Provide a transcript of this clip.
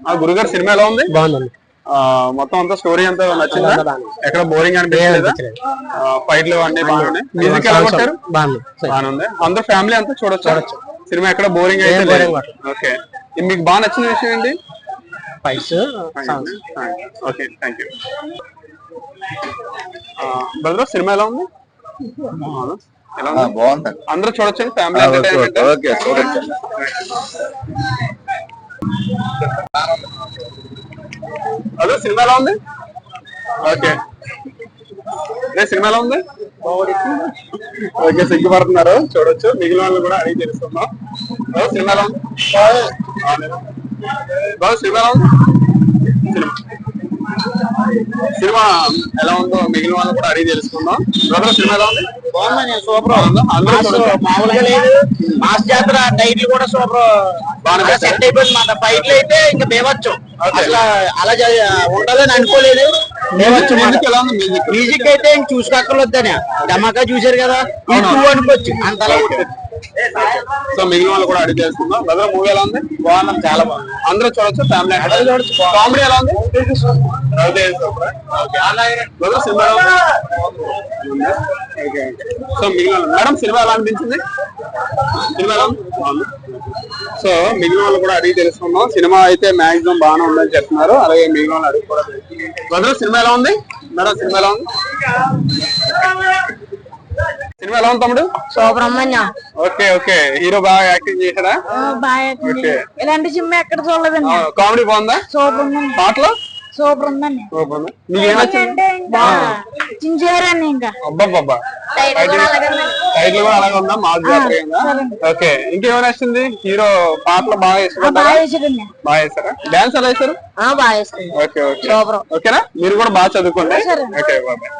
ఆ గురుగారు సినిమా ఎలా ఉంది? బాగుందండి. ఆ, మొత్తం అంతా స్టోరీ అంతా నచ్చిందా? బాగుంది. ఎక్కడ బోరింగ్ అనిపించలేదా. ఫైట్లు అన్ని బాగున్నాయి. మ్యూజిక్ ఎలా కొట్టారు? బాగుంది. అందరూ ఫ్యామిలీ అంతా చూడొచ్చు? సినిమా ఎక్కడ బోరింగ్ అయితే. ఓకే. ఇది మీకు బాగా నచ్చిన విషయం ఏంటి? Fights okay thank you brother cinema ఎలా ఉంది? బాగుందా? ఎలా ఉంది? బాగుంది. అందరూ చూడొచ్చు? ఫ్యామిలీ ఎంటర్టైన్మెంట్ ఓకే చూడొచ్చు అదే సినిమా ఎలా ఉంది? ఓకే. అదే సినిమా ఎలా ఉంది? ఓకే సిగ్గుపడుతున్నారు. చూడొచ్చు. మిగిలిన వాళ్ళు కూడా అడిగి తెలుసుకుందాం. బాబు సినిమా ఎలా ఉంది? బాబు సినిమా ఎలా ఉంది? సినిమా. సినిమా ఎలా ఉందో మిగిలిన వాళ్ళు కూడా అడిగి తెలుసుకుందాం. బ్రదర్ సినిమా ఎలా ఉంది? సూపర్. మామూలుగా లేదు. మాస్ జాతర టైటిల్ కూడా సూపర్. బాగా. సెట్ అయిపోయింది మాట. ఫైట్లు అయితే ఇంకా బేవచ్చు Okay. అసలు అలా అనుకోలేదు. బేవచ్చు మ్యూజిక్ అయితే చూసుకోక్కర్లేదని ధమాకా చూశారు కదా? టూ అనుకోవచ్చు. అంతలా ఉంటుంది సో మిగిలిన వాళ్ళు కూడా అడిగి తెలుసుకుందాం. బ్రదర్ మూవీ ఎలా ఉంది? బాగుంది చాలా బాగుంది. అందరూ చూడొచ్చు ఫ్యామిలీ చూడొచ్చు కామెడీ ఎలా ఉంది. Brother cinema. సో మిగిలిన వాళ్ళు- మేడం సినిమా ఎలా అనిపించింది? సినిమా ఎలా ఉంది. సో మిగిలిన వాళ్ళు కూడా అడిగి తెలుసుకుందాం. సినిమా అయితే మాక్సిమం బాగానే ఉందని చెప్తున్నారు. అలాగే మిగిలిన వాళ్ళు అడిగి కూడా. బ్రదర్ సినిమా ఎలా ఉంది? మేడం సినిమా ఎలా ఉంది? సినిమా ఎలా ఉంది తమ్ముడు? Subrahmanyam okay okay. హీరో బాగా యాక్టింగ్ చేశాడా? బాగా యాక్టింగ్. ఇలాంటి సినిమా ఎక్కడ చూడలేదండి. కామెడీ బాగుందా? ఉందండి పాటలు? సూపర్ ఉందండి ఇంకా అబ్బాబ్బా టైటిల్ కూడా అలాగే ఉందా? ఉందా. ఓకే. ఇంకేమైనా హీరో పాటలు బాగా వేస్తారా డాన్స్ ఎలా బాగా ఓకే ఓకే. సూపర్. ఓకేనా? మీరు కూడా బాగా చదువుకోండి. ఓకే బాబాయ్